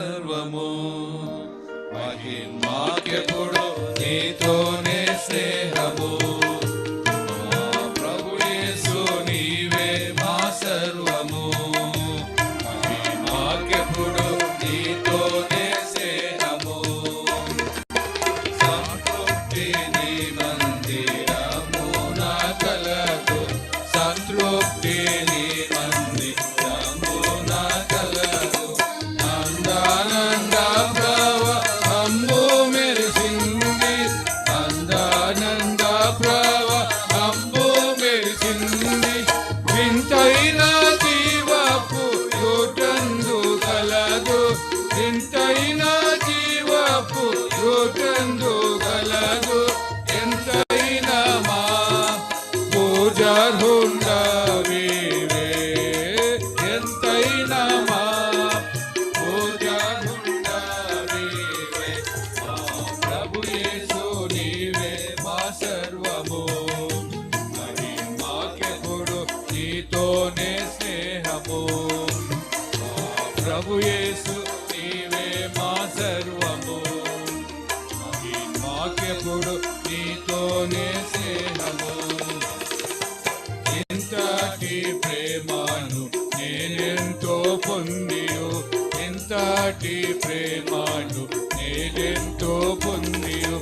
సర్వము. మహిమాకెప్పుడు నీతోనే ప్రభుయేసు నీవే మా సర్వము. మాకెప్పుడు నీతోనే స్నేహము ఇంతటి ప్రేమను నేనెంతో పొందియు. ఇంతటి ప్రేమను నేనెంతో పొందియు.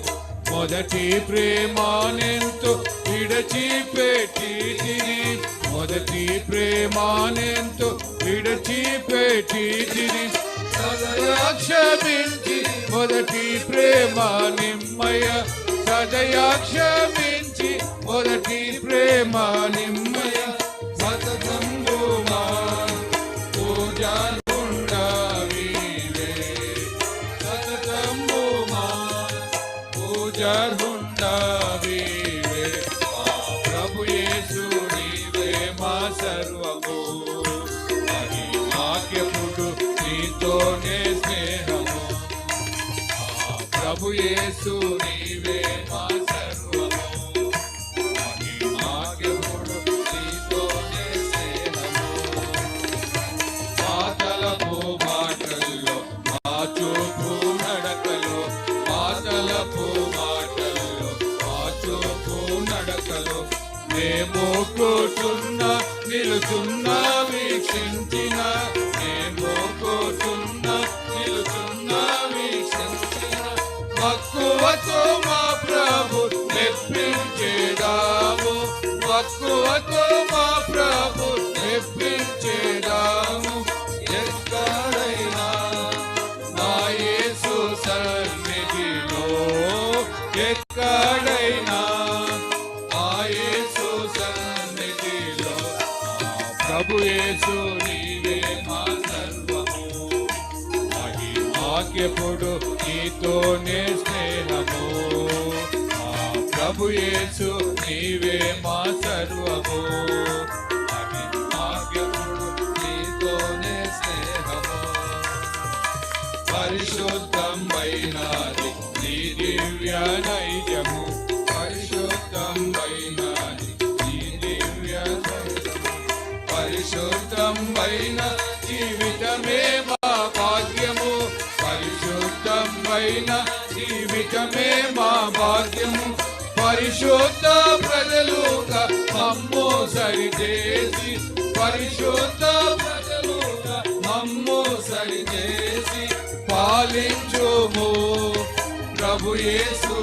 మొదటి ప్రేమానెంతో విడచిపెట్టి మొదటి ప్రేమానెంతో విడచిపెట్టి తిని సదయా క్షమించి మొదటి ప్రేమ నిమ్మయ సదయా క్షమించి మొదటి ప్రేమ నిమ్మయ ప్రభు యేసు నీవే మా సర్వము. మరి నీతోనే స్నేహము మాటలపు మాటల్లో మా చూపు నడకలో. మాటలపు మాటల్లో మా చూపు నడకలో. మేము కూర్చున్న నిలుచున్న వీక్షించిన మక్కువతో మా ప్రభు మెప్పించేదాము. మక్కువతో మా ప్రభు మెప్పించేదాము. ఎక్కడైనా మా యేసు సన్నిధిలో ఎక్కడైనా మా యేసు సన్నిధిలో ప్రభు యేసు నీవే మహిమాకెప్పుడు నీతోనే స్నేహము. ఆ ప్రభు యేసు నీవే మా సర్వము. మహిమాకెప్పుడు నీతోనే స్నేహము. పరిశుద్ధం వైనాది నీ దివ్య నైజము. పరిశుద్ధం వైనాది నీ దివ్య నైజము. పరిశుద్ధం వైన జీవితమే అయిన జీవితమే మా భాగ్యము. పరిశుద్ధ ప్రజలుగా మమ్ము సరిచేసి పరిశుద్ధ ప్రజలుగా మమ్ము సరిచేసి పాలించుము. ప్రభు యేసు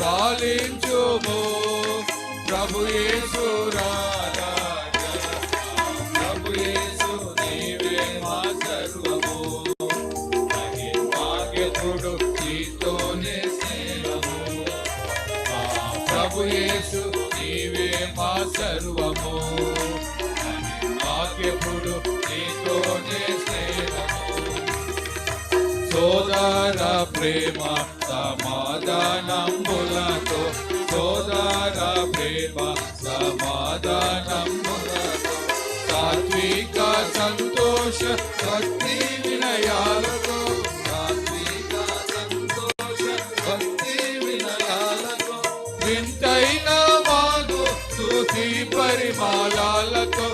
పాలించుము. ప్రభు యేసు ప్రభు యేసు నీవే మా సర్వము. వాక్యపుడు నీతోనే స్నేహము సోదర ప్రేమ సమాధానములతో సోదర ప్రేమ సమాధానములతో. సాత్విక సంతోష భక్తి వినయాలు స్తుతి పరిమాళాలతో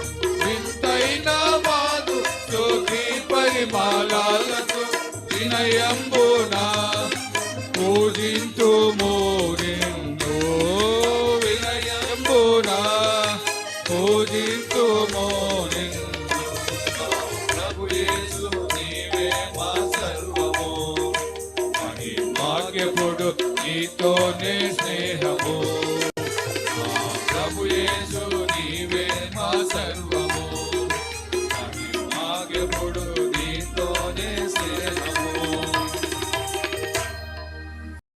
వింతైన మాదు స్తుతి మాలాలతో వినయంబున పూజింతుము నిన్ను వినయంబున పూజింతుము నిన్ను ప్రభు యేసు నీవే మా సర్వము. మహిమాగ్యపుడు నీతోనే స్నేహము. మా ప్రభు